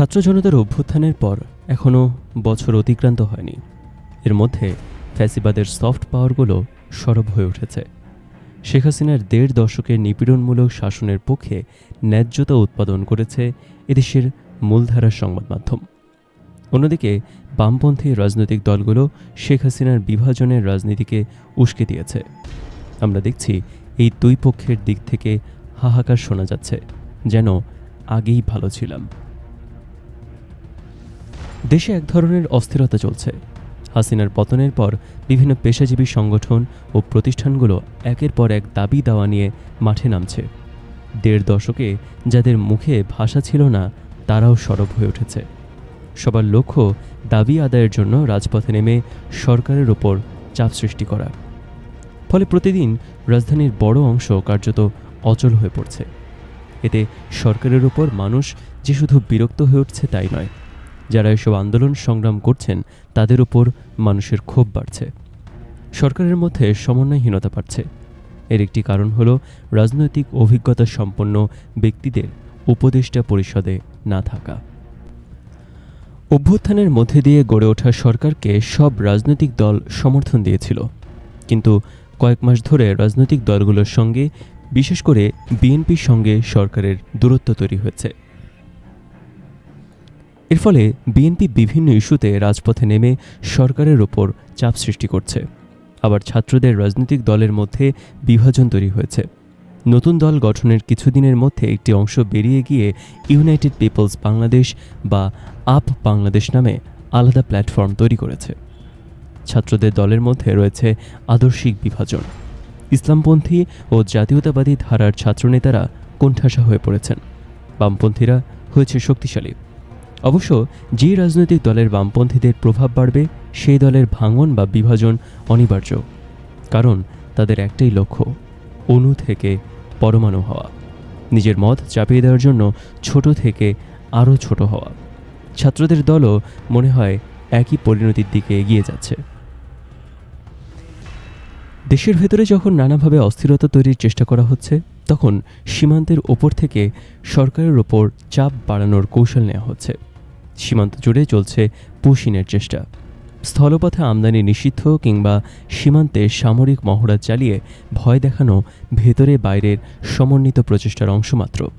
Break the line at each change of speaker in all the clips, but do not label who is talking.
ছাত্র জনতার অভ্যুত্থানের পর এখনও বছর অতিক্রান্ত হয়নি। এর মধ্যে ফ্যাসিবাদের সফট পাওয়ারগুলো সরব হয়ে উঠেছে। শেখ হাসিনার দেড় দশকের নিপীড়নমূলক শাসনের পক্ষে ন্যায্যতা উৎপাদন করেছে এদেশের মূলধারার সংবাদ মাধ্যম। অন্যদিকে বামপন্থী রাজনৈতিক দলগুলো শেখ হাসিনার বিভাজনের রাজনীতিকে উস্কে দিয়েছে। আমরা দেখছি এই দুই পক্ষের দিক থেকে হাহাকার শোনা যাচ্ছে, যেন আগেই ভালো ছিলাম। দেশে এক ধরনের অস্থিরতা চলছে। হাসিনার পতনের পর বিভিন্ন পেশাজীবী সংগঠন ও প্রতিষ্ঠানগুলো একের পর এক দাবি দাওয়া নিয়ে মাঠে নামছে। দেড় দশকে যাদের মুখে ভাষা ছিল না, তারাও সরব হয়ে উঠেছে। সবার লক্ষ্য দাবি আদায়ের জন্য রাজপথে নেমে সরকারের ওপর চাপ সৃষ্টি করা। ফলে প্রতিদিন রাজধানীর বড় অংশ কার্যত অচল হয়ে পড়ছে। এতে সরকারের উপর মানুষ যে শুধু বিরক্ত হয়ে উঠছে তাই নয় যারা এসব আন্দোলন সংগ্রাম করছেন, তাদের উপর মানুষের ক্ষোভ বাড়ছে। সরকারের মধ্যে সমন্বয়হীনতা বাড়ছে। এর একটি কারণ হলো রাজনৈতিক অভিজ্ঞতা সম্পন্ন ব্যক্তিদের উপদেষ্টা পরিষদে না থাকা। অভ্যুত্থানের মধ্যে দিয়ে গড়ে ওঠা সরকারকে সব রাজনৈতিক দল সমর্থন দিয়েছিল। কিন্তু কয়েক মাস ধরে রাজনৈতিক দলগুলোর সঙ্গে, বিশেষ করে বিএনপির সঙ্গে সরকারের দূরত্ব তৈরি হয়েছে। এর ফলে বিএনপি বিভিন্ন ইস্যুতে রাজপথে নেমে সরকারের ওপর চাপ সৃষ্টি করছে। আবার ছাত্রদের রাজনৈতিক দলের মধ্যে বিভাজন তৈরি হয়েছে। নতুন দল গঠনের কিছুদিনের মধ্যে একটি অংশ বেরিয়ে গিয়ে ইউনাইটেড পিপলস বাংলাদেশ বা আপ বাংলাদেশ নামে আলাদা প্ল্যাটফর্ম তৈরি করেছে। ছাত্রদের দলের মধ্যে রয়েছে আদর্শিক বিভাজন। ইসলামপন্থী ও জাতীয়তাবাদী ধারার ছাত্রনেতারা কোণঠাসা হয়ে পড়েছেন। বামপন্থীরা হয়েছে শক্তিশালী। অবশ্য যে রাজনৈতিক দলের বামপন্থীদের প্রভাব বাড়বে, সেই দলের ভাঙন বা বিভাজন অনিবার্য, কারণ তাদের একটাই লক্ষ্য, অণু থেকে পরমাণু হওয়া। নিজের মত চাপিয়ে দেওয়ার জন্য ছোট থেকে আরও ছোট হওয়া। ছাত্রদের দলও মনে হয় একই পরিণতির দিকে এগিয়ে যাচ্ছে। দেশের ভেতরে যখন নানাভাবে অস্থিরতা তৈরির চেষ্টা করা হচ্ছে, তখন সীমান্তের ওপর থেকে সরকারের ওপর চাপ বাড়ানোর কৌশল নেওয়া হচ্ছে। সীমান্ত জুড়ে চলছে পুশিনের চেষ্টা। স্থলপথে আমদানি নিষিদ্ধ কিংবা সীমান্তে সামরিক মহড়া চালিয়ে ভয় দেখানো ভেতরে বাইরের সমন্বিত প্রচেষ্টার অংশমাত্র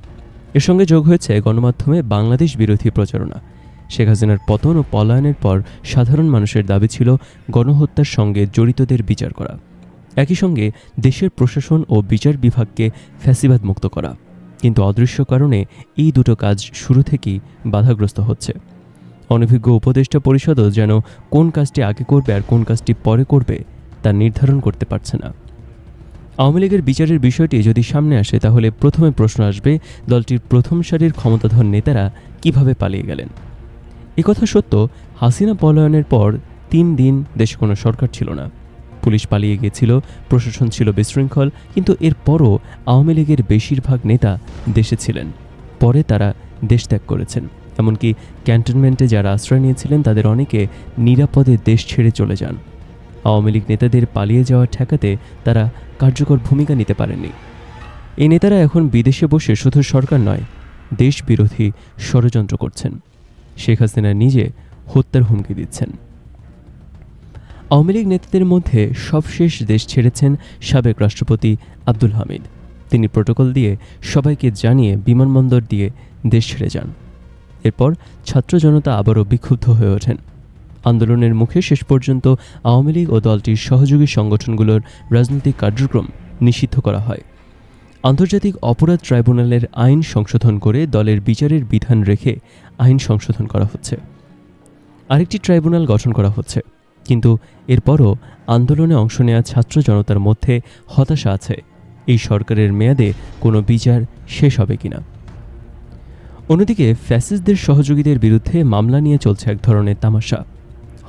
এর সঙ্গে যোগ হয়েছে গণমাধ্যমে বাংলাদেশ বিরোধী প্রচারণা। শেখ হাসিনার পতন ও পলায়নের পর সাধারণ মানুষের দাবি ছিল গণহত্যার সঙ্গে জড়িতদের বিচার করা। একই সঙ্গে দেশের প্রশাসন ও বিচার বিভাগকে ফ্যাসিবাদ মুক্ত করা। কিন্তু অদৃশ্য কারণে এই দুটো কাজ শুরু থেকেই বাধাগ্রস্ত হচ্ছে। অনভিজ্ঞ উপদেষ্টা পরিষদও যেন কোন কাজটি আগে করবে আর কোন কাজটি পরে করবে তা নির্ধারণ করতে পারছে না। আওয়ামী লীগের বিচারের বিষয়টি যদি সামনে আসে, তাহলে প্রথমে প্রশ্ন আসবে, দলটির প্রথম সারির ক্ষমতাধর নেতারা কীভাবে পালিয়ে গেলেন? একথা সত্য, হাসিনা পলায়নের পর তিন দিন দেশে কোনো সরকার ছিল না। পুলিশ পালিয়ে গিয়েছিল প্রশাসন ছিল বিশৃঙ্খল, কিন্তু এরপরও আওয়ামী লীগের বেশিরভাগ নেতা দেশে ছিলেন। পরে তারা দেশ ত্যাগ করেছেন। এমনকি ক্যান্টনমেন্টে যারা আশ্রয় নিয়েছিলেন, তাদের অনেকে নিরাপদে দেশ ছেড়ে চলে যান। আওয়ামী লীগ নেতাদের পালিয়ে যাওয়া ঠেকাতে তারা কার্যকর ভূমিকা নিতে পারেননি। এই নেতারা এখন বিদেশে বসে শুধু সরকার নয় দেশ বিরোধী ষড়যন্ত্র করছেন। শেখ হাসিনা নিজে হত্যার হুমকি দিচ্ছেন। আওয়ামী লীগ নেতাদের মধ্যে সবশেষ দেশ ছেড়েছেন সাবেক রাষ্ট্রপতি আব্দুল হামিদ। তিনি প্রোটোকল দিয়ে সবাইকে জানিয়ে বিমানবন্দর দিয়ে দেশ ছেড়ে যান। এরপর ছাত্র জনতা আবারও বিক্ষুব্ধ হয়ে ওঠেন। আন্দোলনের মুখে শেষ পর্যন্ত আওয়ামী লীগ ও দলটির সহযোগী সংগঠনগুলোর রাজনৈতিক কার্যক্রম নিষিদ্ধ করা হয়। আন্তর্জাতিক অপরাধ ট্রাইব্যুনালের আইন সংশোধন করে দলের বিচারের বিধান রেখে আইন সংশোধন করা হচ্ছে। আরেকটি ট্রাইব্যুনাল গঠন করা হচ্ছে। কিন্তু এরপরও আন্দোলনে অংশ নেওয়া ছাত্র জনতার মধ্যে হতাশা আছে। এই সরকারের মেয়াদে কোনো বিচার শেষ হবে কিনা? অন্যদিকে ফ্যাসিস্টদের সহযোগীদের বিরুদ্ধে মামলা নিয়ে চলছে এক ধরনের তামাশা।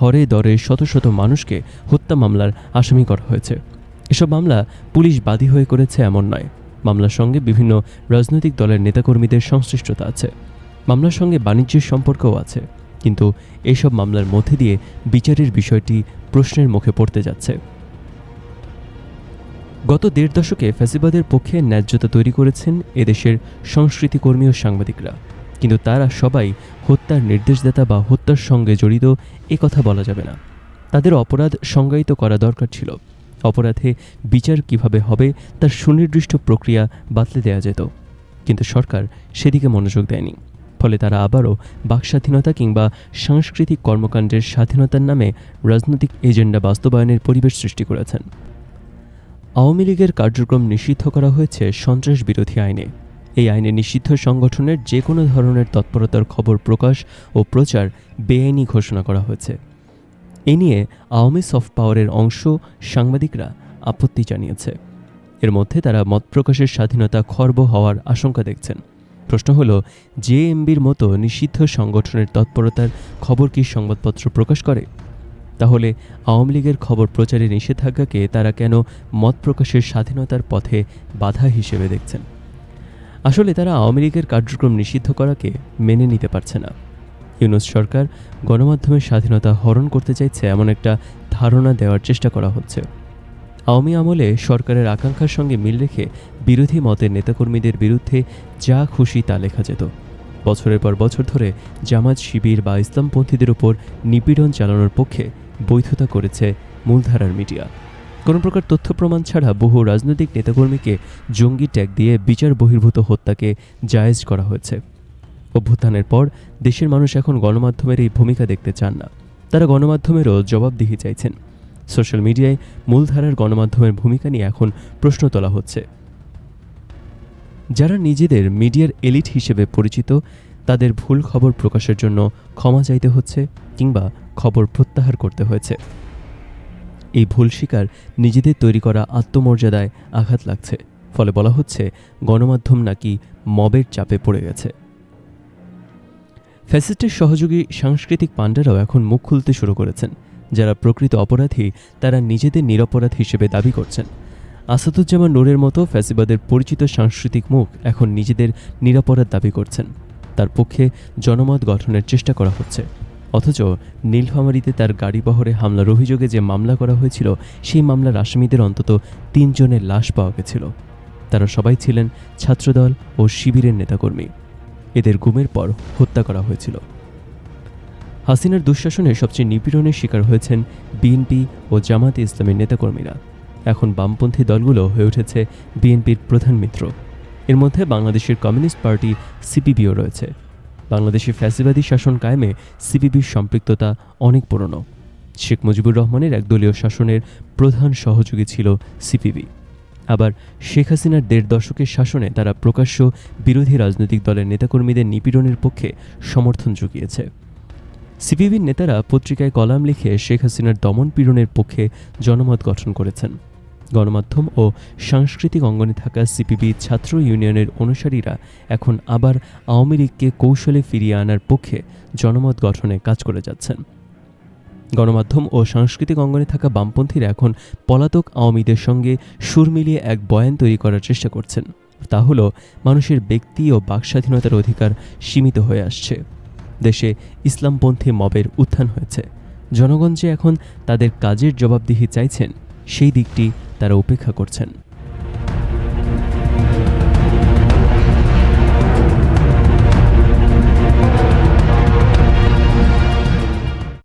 হরে দরে শত শত মানুষকে হত্যা মামলার আসামি করা হয়েছে। এসব মামলা পুলিশ বাদী হয়ে করেছে এমন নয়। মামলার সঙ্গে বিভিন্ন রাজনৈতিক দলের নেতাকর্মীদের সংশ্লিষ্টতা আছে। মামলার সঙ্গে বাণিজ্যের সম্পর্কও আছে। কিন্তু এসব মামলার মধ্যে দিয়ে বিচারের বিষয়টি প্রশ্নের মুখে পড়তে যাচ্ছে। গত দেড় দশকে ফ্যাসিবাদের পক্ষে ন্যায্যতা তৈরি করেছেন এদেশের সংস্কৃতিকর্মী ও সাংবাদিকরা। কিন্তু তারা সবাই হত্যার নির্দেশদাতা বা হত্যার সঙ্গে জড়িত এ কথা বলা যাবে না। তাদের অপরাধ সংজ্ঞায়িত করা দরকার ছিল। অপরাধে বিচার কীভাবে হবে তার সুনির্দিষ্ট প্রক্রিয়া বাতলে দেওয়া যেত। কিন্তু সরকার সেদিকে মনোযোগ দেয়নি। ফলে তারা আবারও বাকস্বাধীনতা কিংবা সাংস্কৃতিক কর্মকাণ্ডের স্বাধীনতার নামে রাজনৈতিক এজেন্ডা বাস্তবায়নের পরিবেশ সৃষ্টি করেছেন। আওয়ামী লীগের কার্যক্রম নিষিদ্ধ করা হয়েছে সন্ত্রাস বিরোধী আইনে। এই আইনে নিষিদ্ধ সংগঠনের যে কোনো ধরনের তৎপরতার খবর প্রকাশ ও প্রচার বেআইনি ঘোষণা করা হয়েছে। এ নিয়ে আওয়ামী সফট পাওয়ারের অংশ সাংবাদিকরা আপত্তি জানিয়েছে। এর মধ্যে তারা মত প্রকাশের স্বাধীনতা খর্ব হওয়ার আশঙ্কা দেখছেন। প্রশ্ন হলো জেএমবির মতো নিষিদ্ধ সংগঠনের তৎপরতার খবর কি সংবাদপত্র প্রকাশ করে? তাহলে আওয়ামী লীগের খবর প্রচারে নিষেধাজ্ঞাকে তারা কেন মত প্রকাশের স্বাধীনতার পথে বাধা হিসেবে দেখছেন? আসলে তারা আওয়ামী লীগের কার্যক্রম নিষিদ্ধ করাকে মেনে নিতে পারছে না। ইউনুস সরকার গণমাধ্যমের স্বাধীনতা হরণ করতে চাইছে এমন একটা ধারণা দেওয়ার চেষ্টা করা হচ্ছে। আওয়ামী আমলে সরকারের আকাঙ্ক্ষার সঙ্গে মিল রেখে বিরোধী মতের নেতাকর্মীদের বিরুদ্ধে যা খুশি তা লেখা যেত। বছরের পর বছর ধরে জামাত শিবির বা ইসলামপন্থীদের উপর নিপীড়ন চালানোর পক্ষে বৈধতা করেছে মূলধারার মিডিয়া। কোনো প্রকার তথ্য প্রমাণ ছাড়া বহু রাজনৈতিক নেতাকর্মীকে জঙ্গি ট্যাগ দিয়ে বিচার বহির্ভূত হত্যাকে জায়েজ করা হয়েছে। অভ্যুত্থানের পর দেশের মানুষ এখন গণমাধ্যমের এই ভূমিকা দেখতে চান না। তারা গণমাধ্যমেরও জবাবদিহি চাইছেন। সোশ্যাল মিডিয়ায় মূলধারার গণমাধ্যমের ভূমিকা নিয়ে এখন প্রশ্ন তোলা হচ্ছে। যারা নিজেদের মিডিয়ার এলিট হিসেবে পরিচিত, তাদের ভুল খবর প্রকাশের জন্য ক্ষমা চাইতে হচ্ছে কিংবা খবর প্রত্যাহার করতে হয়েছে। এই ভুল স্বীকার নিজেদের তৈরি করা আত্মমর্যাদায় আঘাত লাগছে, ফলে বলা হচ্ছে গণমাধ্যম নাকি মবের চাপে পড়ে গেছে। ফ্যাসিস্টের সহযোগী সাংস্কৃতিক পাণ্ডারাও এখন মুখ খুলতে শুরু করেছেন। যারা প্রকৃত অপরাধী, তারা নিজেদের নিরপরাধ হিসেবে দাবি করছেন। আসাদুজ্জামান নূরের মতো ফ্যাসিবাদের পরিচিত সাংস্কৃতিক মুখ এখন নিজেদের নিরাপরাধ দাবি করছেন। তার পক্ষে জনমত গঠনের চেষ্টা করা হচ্ছে। অথচ নীলফামারীতে তার গাড়ি বহরে হামলার অভিযোগে যে মামলা করা হয়েছিল, সেই মামলার আসামিদের অন্তত তিনজনের লাশ পাওয়া গেছিল। তারা সবাই ছিলেন ছাত্রদল ও শিবিরের নেতাকর্মী। এদের গুমের পর হত্যা করা হয়েছিল। হাসিনার দুঃশাসনে সবচেয়ে নিপীড়নের শিকার হয়েছেন বিএনপি ও জামাতে ইসলামের নেতাকর্মীরা। এখন বামপন্থী দলগুলো হয়ে উঠেছে বিএনপির প্রধান মিত্র। এর মধ্যে বাংলাদেশের কমিউনিস্ট পার্টি, সিপিবিও রয়েছে। বাংলাদেশে ফ্যাসিবাদী শাসন কায়েমে সিপিবির সম্পৃক্ততা অনেক পুরনো। শেখ মুজিবুর রহমানের একদলীয় শাসনের প্রধান সহযোগী ছিল সিপিবি। আবার শেখ হাসিনার দেড় দশকের শাসনে তারা প্রকাশ্য বিরোধী রাজনৈতিক দলের নেতাকর্মীদের নিপীড়নের পক্ষে সমর্থন জুগিয়েছে। সিপিবির নেতারা পত্রিকায় কলাম লিখে শেখ হাসিনার দমন পীড়নের পক্ষে জনমত গঠন করেছেন। গণমাধ্যম ও সাংস্কৃতিক অঙ্গনে থাকা সিপিবি ছাত্র ইউনিয়নের অনুসারীরা এখন আবার আওয়ামী লীগকে কৌশলে ফিরিয়ে আনার পক্ষে জনমত গঠনে কাজ করে যাচ্ছেন। গণমাধ্যম ও সাংস্কৃতিক অঙ্গনে থাকা বামপন্থীরা এখন পলাতক আওয়ামীদের সঙ্গে সুর মিলিয়ে এক বয়ান তৈরি করার চেষ্টা করছেন। তা হলো, মানুষের ব্যক্তি ও বাকস্বাধীনতার অধিকার সীমিত হয়ে আসছে। দেশে ইসলামপন্থী মবের উত্থান হয়েছে। জনগণ যে এখন তাদের কাজের জবাবদিহি চাইছেন, সেই দিকটি তারা উপেক্ষা করছেন।